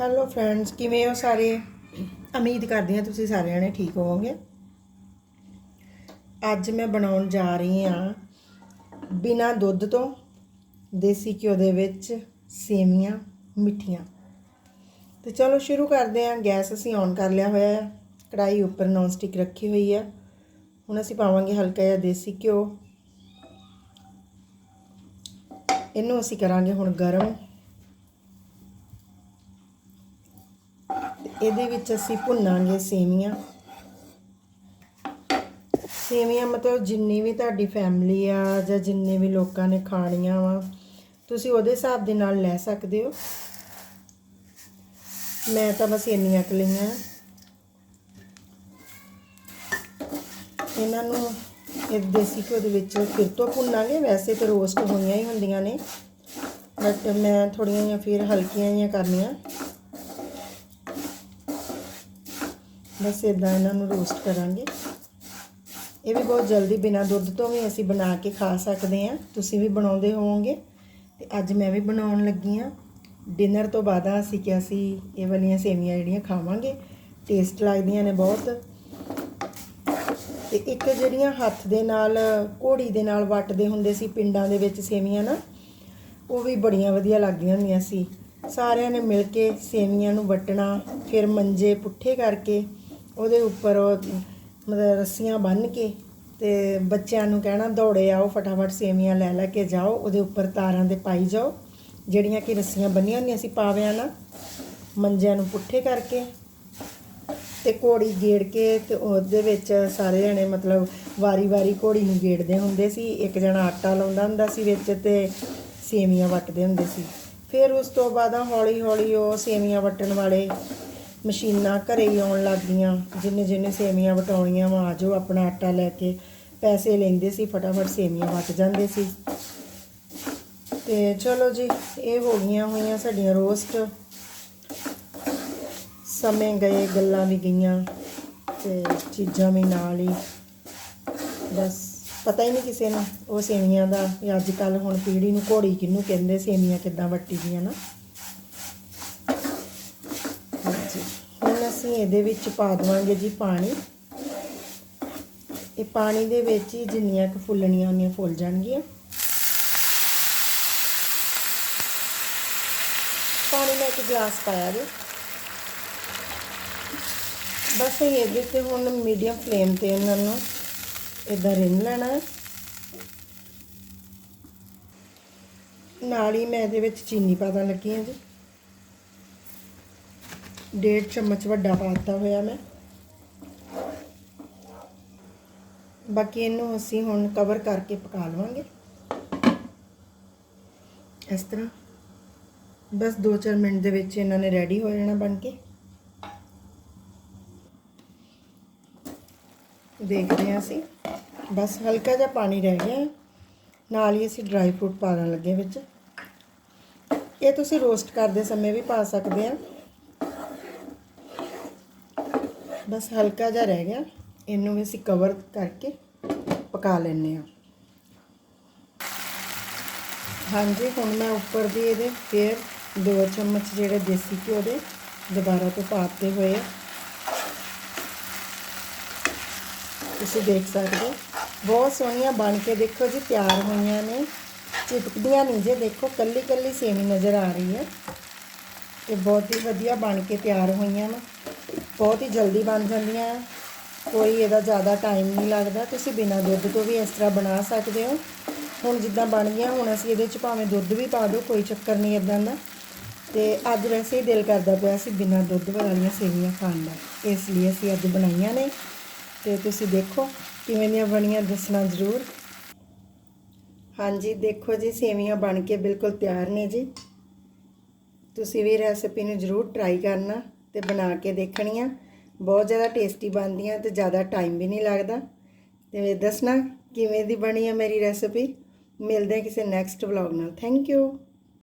Hello friends ਕਿਵੇਂ ਹੋ ਸਾਰੇ? ਉਮੀਦ ਕਰਦੀ ਹਾਂ ਤੁਸੀਂ ਸਾਰਿਆਂ ਨੇ ਠੀਕ ਹੋਵੋਗੇ। ਅੱਜ ਮੈਂ ਬਣਾਉਣ ਜਾ ਰਹੀ ਹਾਂ ਬਿਨਾ ਦੁੱਧ ਤੋਂ ਦੇਸੀ ਘਿਓ ਦੇ ਵਿੱਚ ਸੇਮੀਆਂ ਮਿੱਠੀਆਂ। ਤੇ ਚਲੋ ਸ਼ੁਰੂ ਕਰਦੇ ਹਾਂ, ਗੈਸ ਅਸੀਂ ਔਨ ਕਰ ਲਿਆ ਹੋਇਆ ਹੈ। ਕੜਾਈ ਉੱਪਰ ਨੌਨ ਸਟਿਕ ਰੱਖੀ ਹੋਈ ਹੈ। ਹੁਣ ਅਸੀਂ ਪਾਵਾਂਗੇ ਹਲਕਾ ਜਿਹਾ ਦੇਸੀ ਘਿਓ। ਇਹਨੂੰ ਅਸੀਂ ਕਰਾਂਗੇ ਹੁਣ ਗਰਮ। ਇਹਦੇ ਵਿੱਚ ਅਸੀਂ ਭੁੰਨਾਂਗੇ ਸੇਵੀਆਂ। ਸੇਵੀਆਂ ਮਤਲਬ ਜਿੰਨੀ ਵੀ ਤੁਹਾਡੀ ਫੈਮਿਲੀ ਆ ਜਾਂ ਜਿੰਨੇ ਵੀ ਲੋਕਾਂ ਨੇ ਖਾਣੀਆਂ ਵਾ, ਤੁਸੀਂ ਉਹਦੇ ਹਿਸਾਬ ਦੇ ਨਾਲ ਲੈ ਸਕਦੇ ਹੋ। ਮੈਂ ਤਾਂ ਬਸ ਇੰਨੀਆਂ ਕੁ ਲਈਆਂ। ਇਹਨਾਂ ਨੂੰ ਇਹ ਦੇਸੀ ਘਿਓ ਦੇ ਵਿੱਚ ਫਿਰ ਤੋਂ ਭੁੰਨਾਂਗੇ, ਵੈਸੇ ਤਾਂ ਰੋਸਟ ਹੋਈਆਂ ਹੀ ਹੁੰਦੀਆਂ ਨੇ ਬਟ ਮੈਂ ਥੋੜੀਆਂ ਜਿਹੀਆਂ ਫਿਰ ਹਲਕੀਆਂ ਜਿਹੀਆਂ ਕਰਨੀਆਂ। ਬਸ ਇਦਾਂ ਇਹਨਾਂ ਨੂੰ ਰੋਸਟ ਕਰਾਂਗੇ। ਇਹ ਵੀ ਬਹੁਤ ਜਲਦੀ ਬਿਨਾਂ ਦੁੱਧ ਤੋਂ ਵੀ ਅਸੀਂ ਬਣਾ ਕੇ ਖਾ ਸਕਦੇ ਹਾਂ। ਤੁਸੀਂ ਵੀ ਬਣਾਉਂਦੇ ਹੋਵੋਗੇ। ਤੇ ਅੱਜ ਮੈਂ ਵੀ ਬਣਾਉਣ ਲੱਗੀ ਹਾਂ। ਡਿਨਰ ਤੋਂ ਬਾਅਦ ਅਸੀਂ ਕਿਹਾ ਸੀ, ਇਹ ਵਾਲੀਆਂ ਸੇਮੀਆਂ ਜਿਹੜੀਆਂ ਖਾਵਾਂਗੇ। ਟੇਸਟ ਲੱਗਦੀਆਂ ਨੇ ਬਹੁਤ। ਤੇ ਇੱਕ ਜਿਹੜੀਆਂ ਹੱਥ ਦੇ ਨਾਲ, ਘੋੜੀ ਦੇ ਨਾਲ ਵੱਟਦੇ ਹੁੰਦੇ ਸੀ ਪਿੰਡਾਂ ਦੇ ਵਿੱਚ ਸੇਮੀਆਂ ਨਾ, ਉਹ ਵੀ ਬੜੀਆਂ ਵਧੀਆ ਲੱਗਦੀਆਂ ਹੁੰਦੀਆਂ ਸੀ। ਸਾਰਿਆਂ ਨੇ ਮਿਲ ਕੇ ਸੇਮੀਆਂ ਨੂੰ ਵੱਟਣਾ, ਫਿਰ ਮੰਜੇ ਪੁੱਠੇ ਕਰਕੇ ਉਹਦੇ ਉੱਪਰ ਉਹ, ਮਤਲਬ ਰੱਸੀਆਂ ਬੰਨ੍ਹ ਕੇ ਤੇ ਬੱਚਿਆਂ ਨੂੰ ਕਹਿਣਾ, ਦੌੜੇ ਆਓ, ਫਟਾਫਟ ਸੇਮੀਆਂ ਲੈ ਲੈ ਕੇ ਜਾਓ, ਉਹਦੇ ਉੱਪਰ ਤਾਰਾਂ ਦੇ ਪਾਈ ਜਾਓ, ਜਿਹੜੀਆਂ ਕਿ ਰੱਸੀਆਂ ਬੰਨੀਆਂ ਹੁੰਦੀਆਂ ਸੀ ਪਾਵਿਆਂ ਨਾਲ, ਮੰਜਿਆਂ ਨੂੰ ਪੁੱਠੇ ਕਰਕੇ ਤੇ ਘੋੜੀ ਗੇੜ ਕੇ ਤੇ ਉਹਦੇ ਵਿੱਚ ਸਾਰੇ ਜਣੇ ਮਤਲਬ ਵਾਰੀ-ਵਾਰੀ ਘੋੜੀ ਨੂੰ ਗੇੜਦੇ ਹੁੰਦੇ ਸੀ, ਇੱਕ ਜਣਾ ਆਟਾ ਲਾਉਂਦਾ ਹੁੰਦਾ ਸੀ ਵਿੱਚ ਤੇ ਸੇਮੀਆਂ ਵੱਟਦੇ ਹੁੰਦੇ ਸੀ। ਫਿਰ ਉਸ ਤੋਂ ਬਾਅਦ ਹੌਲੀ-ਹੌਲੀ ਉਹ ਸੇਮੀਆਂ ਵੱਟਣ ਵਾਲੇ ਮਸ਼ੀਨਾਂ ਘਰੇ ਹੀ ਆਉਣ ਲੱਗ ਗਈਆਂ। ਜਿੰਨੇ ਜਿੰਨੇ ਸੇਮੀਆਂ ਵਟਾਉਣੀਆਂ ਵਾ, ਆ ਜਾਓ ਆਪਣਾ ਆਟਾ ਲੈ ਕੇ। ਪੈਸੇ ਲੈਂਦੇ ਸੀ, ਫਟਾਫਟ ਸੇਮੀਆਂ ਵੱਟ ਜਾਂਦੇ ਸੀ। ਤੇ ਚਲੋ ਜੀ, ਇਹ ਹੋ ਗਈਆਂ ਹੋਈਆਂ ਸਾਡੀਆਂ ਰੋਸਟ। ਸਮੇਂ ਗਏ, ਗੱਲਾਂ ਵੀ ਗਈਆਂ, ਤੇ ਚੀਜ਼ਾਂ ਵੀ ਨਾਲ ਹੀ। ਬਸ, ਪਤਾ ਹੀ ਨਹੀਂ ਕਿਸੇ ਨੂੰ, ਉਹ ਸੇਮੀਆਂ ਦਾ ਵੀ ਅੱਜ ਕੱਲ ਹੁਣ ਪੀੜੀ ਨੂੰ ਘੋੜੀ ਕਿਹਨੂੰ ਕਹਿੰਦੇ ਸੇਮੀਆਂ ਕਿੱਦਾਂ ਵੱਟੀ ਦੀਆਂ ਨਾ ਹਾਂਜੀ ਹੁਣ ਅਸੀਂ ਇਹਦੇ ਵਿੱਚ ਪਾ ਦੇਵਾਂਗੇ ਜੀ ਪਾਣੀ। ਇਹ ਪਾਣੀ ਦੇ ਵਿੱਚ ਹੀ ਜਿੰਨੀਆਂ ਕੁ ਫੁੱਲਣੀਆਂ ਉਹਨੀਆਂ ਫੁੱਲ ਜਾਣਗੀਆਂ। ਪਾਣੀ ਮੈਂ ਇੱਕ ਗਲਾਸ ਪਾਇਆ ਜੀ। ਬਸ ਇਹ ਇਹਦੇ ਤੇ ਹੁਣ ਮੀਡੀਅਮ ਫਲੇਮ ਤੇ ਇਹਨਾਂ ਨੂੰ ਇਦਾਂ ਰਿੰਨ ਲੈਣਾ ਹੈ। ਨਾਲ ਹੀ ਮੈਂ ਇਹਦੇ ਵਿੱਚ ਚੀਨੀ ਪਾ ਲੱਗੀ ਹਾਂ ਜੀ। ਡੇਢ ਚਮਚ ਵੱਡਾ ਪਾਤਾ ਹੋਇਆ ਮੈਂ। ਬਾਕੀ ਇਹਨੂੰ ਅਸੀਂ ਹੁਣ ਕਵਰ ਕਰਕੇ ਪਕਾ ਲਵਾਂਗੇ। ਇਸ ਤਰ੍ਹਾਂ। ਬਸ 2-4 ਮਿੰਟ ਦੇ ਵਿੱਚ ਇਹਨਾਂ ਨੇ ਰੈਡੀ ਹੋ ਜਾਣਾ ਬਣ ਕੇ। ਦੇਖਦੇ ਹਾਂ ਅਸੀਂ। ਬਸ ਹਲਕਾ ਜਿਹਾ ਪਾਣੀ ਰਹਿ ਗਿਆ। ਨਾਲ ਹੀ ਅਸੀਂ ਡਰਾਈ ਫਰੂਟ ਪਾ ਦੇਣ ਲੱਗੇ ਵਿੱਚ। ਇਹ ਤੁਸੀਂ ਰੋਸਟ ਕਰਦੇ ਸਮੇਂ ਵੀ ਪਾ ਸਕਦੇ ਆ। ਬਸ ਹਲਕਾ ਜਿਹਾ ਰਹਿ ਗਿਆ। ਇਹਨੂੰ ਵੀ ਅਸੀਂ ਕਵਰ ਕਰਕੇ ਪਕਾ ਲੈਣੇ ਆ ਹਾਂਜੀ, ਹੁਣ ਮੈਂ ਉੱਪਰ ਦੀ ਇਹਦੇ ਫੇਰ ਦੋ ਚਮਚ ਜਿਹੜੇ ਦੇਸੀ ਘਿਓ ਦੇ ਦੁਬਾਰਾ ਤੋਂ ਪਾਤੇ ਹੋਏ ਆ। ਤੁਸੀਂ ਦੇਖ ਸਕਦੇ ਹੋ। ਬਹੁਤ ਸੋਹਣੀਆਂ ਬਣ ਕੇ ਦੇਖੋ ਜੀ, ਤਿਆਰ ਹੋਈਆਂ ਨੇ। ਚਿਪਕਦੀਆਂ ਨਹੀਂ ਜੇ, ਦੇਖੋ ਕੱਲੀ ਕੱਲੀ ਸੇਵੀ ਨਜ਼ਰ ਆ ਰਹੀ ਹੈ। ਤੇ ਬਹੁਤ ਹੀ ਵਧੀਆ ਬਣ ਕੇ ਤਿਆਰ ਹੋਈਆਂ ਨੇ। ਬਹੁਤ ਹੀ ਜਲਦੀ ਬਣ ਜਾਂਦੀਆਂ ਕੋਈ ਇਹਦਾ ਜ਼ਿਆਦਾ ਟਾਈਮ ਨਹੀਂ ਲੱਗਦਾ। ਤੁਸੀਂ ਬਿਨਾਂ ਦੁੱਧ ਤੋਂ ਵੀ ਇਸ ਤਰ੍ਹਾਂ ਬਣਾ ਸਕਦੇ ਹੋ। ਹੁਣ ਜਿੱਦਾਂ ਬਣ ਗਈਆਂ, ਹੁਣ ਅਸੀਂ ਇਹਦੇ ਚ ਭਾਵੇਂ ਦੁੱਧ ਵੀ ਪਾ ਦਿਓ, ਕੋਈ ਚੱਕਰ ਨਹੀਂ ਇਦਾਂ ਦਾ। ਤੇ ਅੱਜ ਵੈਸੇ ਹੀ ਦਿਲ ਕਰਦਾ ਪਿਆ ਸੀ ਬਿਨਾਂ ਦੁੱਧ ਵਾਲੀਆਂ ਸੇਵੀਆਂ ਖਾਣ ਦਾ। ਇਸ ਲਈ ਅਸੀਂ ਅੱਜ ਬਣਾਈਆਂ ਨੇ। ਤੇ ਤੁਸੀਂ ਦੇਖੋ ਕਿਵੇਂ ਦੀਆਂ ਬਣੀਆਂ, ਦੱਸਣਾ ਜ਼ਰੂਰ। ਹਾਂਜੀ, ਦੇਖੋ ਜੀ, ਸੇਵੀਆਂ ਬਣ ਕੇ ਬਿਲਕੁਲ ਤਿਆਰ ਨੇ ਜੀ। ਤੁਸੀਂ ਵੀ ਰੈਸਪੀ ਨੂੰ ਜ਼ਰੂਰ ਟਰਾਈ ਕਰਨਾ। ਤੇ ਬਣਾ ਕੇ ਦੇਖਣੀਆਂ। ਬਹੁਤ ਜ਼ਿਆਦਾ ਟੇਸਟੀ ਬਣਦੀਆਂ ਤੇ ਜ਼ਿਆਦਾ ਟਾਈਮ ਵੀ ਨਹੀਂ ਲੱਗਦਾ। ਤੇ ਦੱਸਣਾ ਕਿਵੇਂ ਦੀ ਬਣੀ ਹੈ ਮੇਰੀ ਰੈਸਪੀ ਮਿਲਦੇ ਹਾਂ ਕਿਸੇ ਨੈਕਸਟ ਵਲੌਗ ਨਾਲ। Thank you